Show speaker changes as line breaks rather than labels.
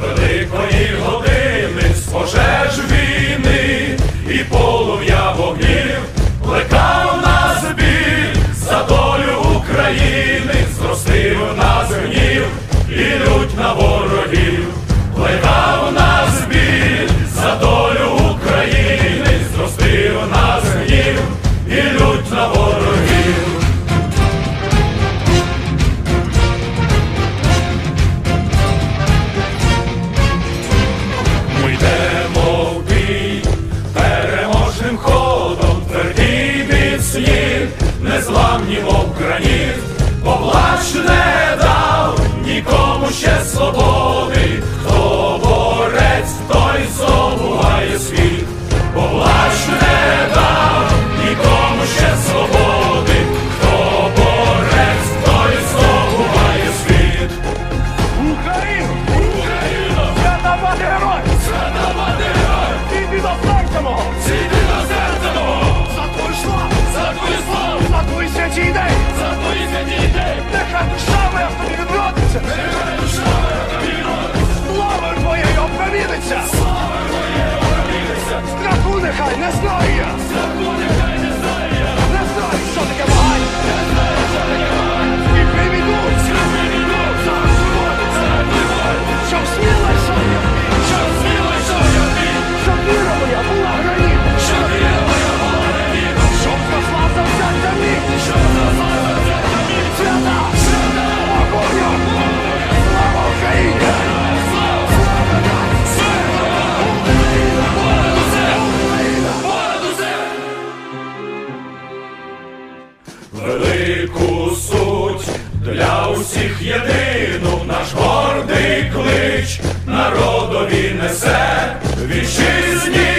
Великої години з війни і полум'я вогнів плекав нас біль. За долю України, зростив нас гнів і лють на ворогів, плекав сьогодні мов граніт, поплач не дав нікому ще свободи. усіх єдину наш гордий клич народові несе вітчизні.